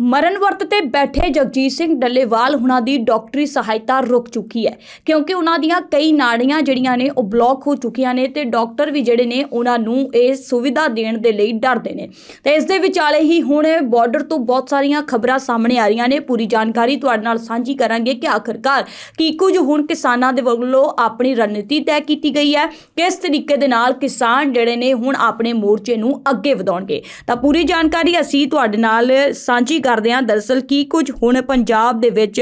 ਮਰਨ ਵਰਤ ਤੇ ਬੈਠੇ ਜਗਜੀਤ ਸਿੰਘ ਡੱਲੇਵਾਲ ਹੁਣਾਂ ਦੀ ਡਾਕਟਰੀ ਸਹਾਇਤਾ ਰੁਕ ਚੁੱਕੀ ਹੈ। ਕਿਉਂਕਿ ਉਹਨਾਂ ਦੀਆਂ ਕਈ ਨਾੜੀਆਂ ਜਿਹੜੀਆਂ ਨੇ, ਉਹ ਬਲੌਕ ਹੋ ਚੁੱਕੀਆਂ ਨੇ ਤੇ ਡਾਕਟਰ ਵੀ ਜਿਹੜੇ ਨੇ, ਉਹਨਾਂ ਨੂੰ ਇਹ ਸੁਵਿਧਾ ਦੇਣ ਦੇ ਲਈ ਡਰਦੇ ਨੇ। ਤੇ ਇਸ ਦੇ ਵਿਚਾਲੇ ਹੀ ਹੁਣ ਬਾਰਡਰ ਤੋਂ ਬਹੁਤ ਸਾਰੀਆਂ ਖਬਰਾਂ ਸਾਹਮਣੇ ਆ ਰਹੀਆਂ ਨੇ। ਪੂਰੀ ਜਾਣਕਾਰੀ ਤੁਹਾਡੇ ਨਾਲ ਸਾਂਝੀ ਕਰਾਂਗੇ ਕਿ ਆਖਰਕਾਰ ਕੀ ਕੁਝ ਹੁਣ ਕਿਸਾਨਾਂ ਦੇ ਵੱਲੋਂ ਆਪਣੀ ਰਣਨੀਤੀ ਤੈਅ ਕੀਤੀ ਗਈ ਹੈ। ਕਿਸ ਤਰੀਕੇ ਦੇ ਨਾਲ ਕਿਸਾਨ ਜਿਹੜੇ ਨੇ ਹੁਣ ਆਪਣੇ ਮੋਰਚੇ ਨੂੰ ਅੱਗੇ ਵਧਾਉਣਗੇ। ਤਾਂ ਪੂਰੀ ਜਾਣਕਾਰੀ ਅਸੀਂ ਤੁਹਾਡੇ ਨਾਲ ਸਾਂਝੀ ਕਰਦੇ ਹਾਂ। ਦਰਅਸਲ ਕੀ ਕੁਝ ਹੁਣ ਪੰਜਾਬ ਦੇ ਵਿੱਚ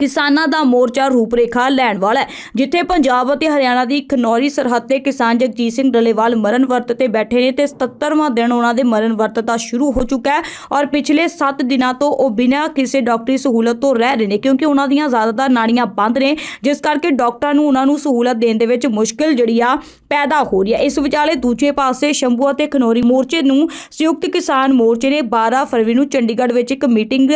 ਕਿਸਾਨਾਂ ਦਾ ਮੋਰਚਾ ਰੂਪਰੇਖਾ ਲੈਣ ਵਾਲਾ ਹੈ, ਜਿੱਥੇ ਪੰਜਾਬ ਅਤੇ ਹਰਿਆਣਾ ਦੀ ਖਨੌਰੀ ਸਰਹੱਦ ਤੇ ਕਿਸਾਨ ਜਗਜੀਤ ਸਿੰਘ ਡੱਲੇਵਾਲ ਮਰਨ ਵਰਤ ਤੇ ਬੈਠੇ ਨੇ ਤੇ 77ਵਾਂ ਦਿਨ ਉਹਨਾਂ ਦੇ ਮਰਨ ਵਰਤ ਦਾ ਸ਼ੁਰੂ ਹੋ ਚੁੱਕਾ ਹੈ ਔਰ ਪਿਛਲੇ 7 ਦਿਨਾਂ ਤੋਂ ਉਹ ਬਿਨਾਂ ਕਿਸੇ ਡਾਕਟਰੀ ਸਹੂਲਤ ਤੋਂ ਰਹਿ ਰਹੇ ਨੇ ਕਿਉਂਕਿ ਉਹਨਾਂ ਦੀਆਂ ਜ਼ਿਆਦਾਤਰ ਨਾੜੀਆਂ ਬੰਦ ਨੇ, ਜਿਸ ਕਰਕੇ ਡਾਕਟਰਾਂ ਨੂੰ ਉਹਨਾਂ ਨੂੰ ਸਹੂਲਤ ਦੇਣ ਦੇ ਵਿੱਚ ਮੁਸ਼ਕਲ ਜਿਹੜੀ ਆ ਪੈਦਾ ਹੋ ਰਹੀ ਹੈ। ਇਸ ਵਿਚਾਲੇ ਦੂਜੇ ਪਾਸੇ ਸ਼ੰਭੂ ਅਤੇ ਖਨੌਰੀ ਮੋਰਚੇ ਨੂੰ ਸੰਯੁਕਤ ਕਿਸਾਨ ਮੋਰਚੇ ਨੇ 12 ਫਰਵਰੀ ਨੂੰ ਚੰਡੀਗੜ੍ਹ ਵਿੱਚ ਇੱਕ ਮੀਟਿੰਗ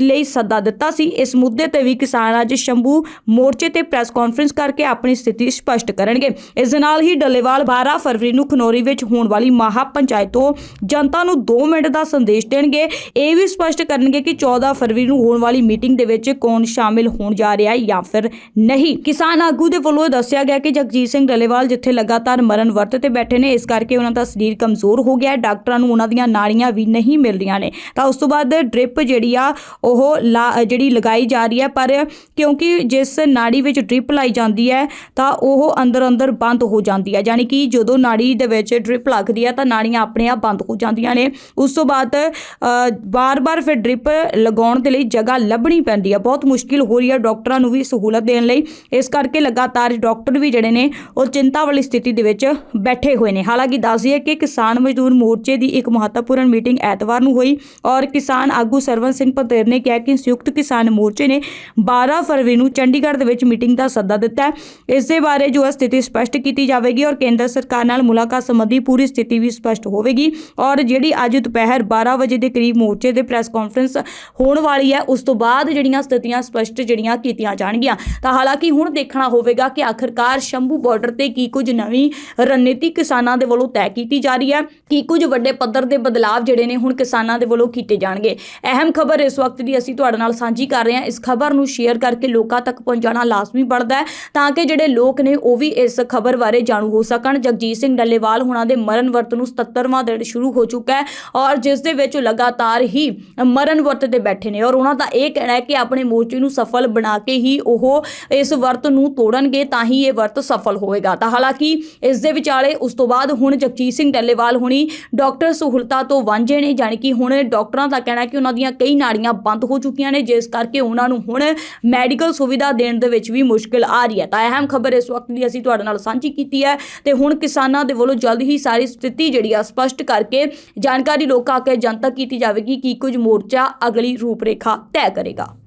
ਲਈ ਸੱਦਾ ਦਿੱਤਾ ਸੀ। ਇਸ ਮੁੱਦੇ ਤੇ ਵੀ ਕਿਸਾਨ ਅੱਜ ਸ਼ੰਭੂ ਮੋਰਚੇ ਤੇ ਪ੍ਰੈਸ ਕਾਨਫਰੰਸ ਕਰਕੇ ਆਪਣੀ ਸਥਿਤੀ ਸਪਸ਼ਟ ਕਰਨਗੇ। ਇਸ ਦੇ ਨਾਲ ਹੀ ਡੱਲੇਵਾਲ 12 ਫਰਵਰੀ ਨੂੰ ਖਨੌਰੀ ਵਿੱਚ ਹੋਣ ਵਾਲੀ ਮਹਾ ਪੰਚਾਇਤ ਤੋਂ ਜਨਤਾ ਨੂੰ 2 ਮਿੰਟ ਦਾ ਸੰਦੇਸ਼ ਦੇਣਗੇ। ਇਹ ਵੀ ਸਪਸ਼ਟ ਕਰਨਗੇ ਕਿ 14 ਫਰਵਰੀ ਨੂੰ ਹੋਣ ਵਾਲੀ ਮੀਟਿੰਗ ਦੇ ਵਿੱਚ ਕੌਣ ਸ਼ਾਮਿਲ ਹੋਣ ਜਾ ਰਿਹਾ ਹੈ ਜਾਂ ਫਿਰ ਨਹੀਂ। ਕਿਸਾਨ ਆਗੂ ਦੇ ਵੱਲੋਂ ਦੱਸਿਆ ਗਿਆ ਕਿ ਜਗਜੀਤ ਸਿੰਘ ਡੱਲੇਵਾਲ ਜਿੱਥੇ ਲਗਾਤਾਰ ਮਰਨ ਵਰਤ ਤੇ ਬੈਠੇ ਨੇ, ਇਸ ਕਰਕੇ ਉਹਨਾਂ ਦਾ ਸਰੀਰ ਕਮਜ਼ੋਰ ਹੋ ਗਿਆ ਹੈ। ਡਾਕਟਰਾਂ ਨੂੰ ਉਹਨਾਂ ਦੀਆਂ ਨਾੜੀਆਂ ਵੀ ਨਹੀਂ ਮਿਲ ਰਹੀਆਂ ਨੇ। ਤਾਂ ਉਸ ਤੋਂ ਬਾਅਦ ਡ੍ਰਿਪ ਜਿਹੜੀ ਆ, ਉਹ ਲਾ- ਜਿਹੜੀ ਲਗਾਈ ਜਾ ਰਹੀ ਹੈ ਪਰ ਕਿਉਂਕਿ ਜਿਸ ਨਾੜੀ ਵਿੱਚ ਡ੍ਰਿਪ ਲਾਈ ਜਾਂਦੀ ਹੈ, ਤਾਂ ਉਹ ਅੰਦਰ ਅੰਦਰ ਬੰਦ ਹੋ ਜਾਂਦੀ ਹੈ। ਯਾਨੀ ਕਿ ਜਦੋਂ ਨਾੜੀ ਦੇ ਵਿੱਚ ਡ੍ਰਿਪ ਲੱਗਦੀ ਹੈ, ਤਾਂ ਨਾੜੀਆਂ ਆਪਣੇ ਆਪ ਬੰਦ ਹੋ ਜਾਂਦੀਆਂ ਨੇ। ਉਸ ਤੋਂ ਬਾਅਦ ਬਾਰ-ਬਾਰ ਫਿਰ ਡ੍ਰਿਪ ਲਗਾਉਣ ਦੇ ਲਈ ਜਗ੍ਹਾ ਲੱਭਣੀ ਪੈਂਦੀ ਹੈ। ਬਹੁਤ ਮੁਸ਼ਕਿਲ ਹੋ ਰਹੀ ਹੈ ਡਾਕਟਰਾਂ ਨੂੰ ਵੀ ਸਹੂਲਤ ਦੇਣ ਲਈ। ਇਸ ਕਰਕੇ ਲਗਾਤਾਰ ਡਾਕਟਰ ਵੀ ਜਿਹੜੇ ਨੇ, ਉਹ ਚਿੰਤਾ ਵਾਲੀ ਸਥਿਤੀ ਦੇ ਵਿੱਚ ਬੈਠੇ ਹੋਏ ਨੇ। ਹਾਲਾਂਕਿ ਦੱਸ ਦਈਏ ਕਿ ਕਿਸਾਨ ਮਜ਼ਦੂਰ ਮੋਰਚੇ ਦੀ ਇੱਕ ਮਹੱਤਵਪੂਰਨ ਮੀਟਿੰਗ ਐਤਵਾਰ ਨੂੰ ਹੋਈ ਔਰ ਕਿਸਾਨ ਆਗੂ ਸਰਵਨ ਸਿੰਘ ਪਤੇਰ ਨੇ ਕਿਹਾ ਕਿ ਸੰਯੁਕਤ ਕਿਸਾਨ ਮੋਰਚੇ ਨੇ 12 ਫਰਵਰੀ ਨੂੰ ਚੰਡੀਗੜ੍ਹ ਦੇ ਵਿੱਚ ਮੀਟਿੰਗ ਦਾ ਸੱਦਾ ਦਿੱਤਾ ਹੈ। ਇਸ ਦੇ ਬਾਰੇ ਜੋ ਹੈ ਸਥਿਤੀ ਸਪਸ਼ਟ ਕੀਤੀ ਜਾਵੇਗੀ ਔਰ ਕੇਂਦਰ ਸਰਕਾਰ ਨਾਲ ਮੁਲਾਕਾਤ ਸੰਬੰਧੀ ਪੂਰੀ ਸਥਿਤੀ ਵੀ ਸਪਸ਼ਟ ਹੋਵੇਗੀ ਔਰ ਜਿਹੜੀ ਅੱਜ ਦੁਪਹਿਰ 12 ਵਜੇ ਦੇ ਕਰੀਬ ਮੋਰਚੇ ਦੇ ਪ੍ਰੈਸ ਕਾਨਫਰੰਸ ਹੋਣ ਵਾਲੀ ਹੈ, ਉਸ ਤੋਂ ਬਾਅਦ ਜਿਹੜੀਆਂ ਸਥਿਤੀਆਂ ਸਪਸ਼ਟ ਜਿਹੜੀਆਂ ਕੀਤੀਆਂ ਜਾਣਗੀਆਂ। ਤਾਂ ਹਾਲਾਂਕਿ ਹੁਣ ਦੇਖਣਾ ਹੋਵੇਗਾ ਕਿ ਆਖਰਕਾਰ ਸ਼ੰਭੂ ਬਾਰਡਰ ਤੇ ਕੀ ਕੁਝ ਨਵੀਂ ਰਣਨੀਤੀ ਕਿਸਾਨਾਂ ਦੇ ਵੱਲੋਂ ਤੈਅ ਕੀਤੀ ਜਾ ਰਹੀ ਹੈ, ਕੀ ਕੁਝ ਵੱਡੇ ਪੱਧਰ ਦੇ ਬਦਲਾਅ ਜਿਹੜੇ ਨੇ ਹੁਣ ਕਿਸਾਨਾਂ ਦੇ ਵੱਲੋਂ ਕੀਤੇ ਜਾਣਗੇ। ਅਹਿਮ ਖਬਰ ਇਸ ਵਕਤ ਦੀ ਅਸੀਂ ਤੁਹਾਡੇ ਨਾਲ ਸਾਂਝੀ ਕਰ ਰਹੇ ਹਾਂ। ਇਸ ਖਬਰ ਨੂੰ ਸ਼ੇਅਰ ਕਰਕੇ ਲੋਕਾਂ ਤੱਕ ਪਹੁੰਚਾਉਣਾ ਲਾਜ਼ਮੀ ਬਣਦਾ ਹੈ, ਤਾਂ ਕਿ ਜਿਹੜੇ ਲੋਕ ਨੇ ਉਹ ਵੀ ਇਸ ਖਬਰ ਬਾਰੇ ਜਾਣੂ ਹੋ ਸਕਣ। ਜਗਜੀਤ ਸਿੰਘ ਡੱਲੇਵਾਲ ਹੁਣਾਂ ਦੇ ਮਰਨ ਵਰਤ ਨੂੰ 77ਵਾਂ ਦਿਨ ਸ਼ੁਰੂ ਹੋ ਚੁੱਕਾ ਹੈ ਔਰ ਜਿਸ ਦੇ ਵਿੱਚ ਲਗਾਤਾਰ ਹੀ ਮਰਨ ਵਰਤ ਤੇ ਬੈਠੇ ਨੇ ਔਰ ਉਹਨਾਂ ਦਾ ਇਹ ਕਹਿਣਾ ਹੈ ਕਿ ਆਪਣੇ ਮੋਰਚੇ ਨੂੰ ਸਫਲ ਬਣਾ ਕੇ ਹੀ ਉਹ ਇਸ ਵਰਤ ਨੂੰ ਤੋੜਨਗੇ ਤਾਂ ਹੀ ਇਹ ਵਰਤ ਸਫਲ ਹੋਵੇਗਾ। ਤਾਂ ਹਾਲਾਂਕਿ ਇਸ ਦੇ ਵਿਚਾਲੇ ਉਸ ਤੋਂ ਬਾਅਦ ਹੁਣ ਜਗਜੀਤ ਸਿੰਘ ਡੱਲੇਵਾਲ ਹੁਣੀ ਡਾਕਟਰ ਸਹੂਲਤਾਂ ਤੋਂ ਵਾਂਝੇ ਨੇ, ਜਾਣੀ ਕਿ ਹੁਣ ਡਾਕਟਰਾਂ ਦਾ ਕਹਿਣਾ ਕਿ ਉਹਨਾਂ ਦੀਆਂ ਕਈ ਨਾੜੀਆਂ ਬੰਦ ਹੋ ਚੁੱਕੀਆਂ ਨੇ, ਜਿਸ ਕਰਕੇ ਉਹਨਾਂ ਨੂੰ ਹੁਣ ਮੈਡੀਕਲ ਸੁਵਿਧਾ ਦੇਣ ਦੇ ਵਿੱਚ ਵੀ ਮੁਸ਼ਕਲ ਆ ਰਹੀ ਹੈ। ਤਾਂ ਅਹਿਮ ਖਬਰ ਇਸ ਵਕਤ ਦੀ ਅਸੀਂ ਤੁਹਾਡੇ ਨਾਲ ਸਾਂਝੀ ਕੀਤੀ ਹੈ ਤੇ ਹੁਣ ਕਿਸਾਨਾਂ ਦੇ ਵੱਲੋਂ ਜਲਦ ਹੀ ਸਾਰੀ ਸਥਿਤੀ ਜਿਹੜੀ ਆ ਸਪਸ਼ਟ ਕਰਕੇ ਜਾਣਕਾਰੀ ਲੋਕਾਂ ਅੱਗੇ ਜਨਤਕ ਕੀਤੀ ਜਾਵੇਗੀ ਕਿ ਕੁਝ ਮੋਰਚਾ ਅਗਲੀ ਰੂਪਰੇਖਾ ਤੈਅ ਕਰੇਗਾ।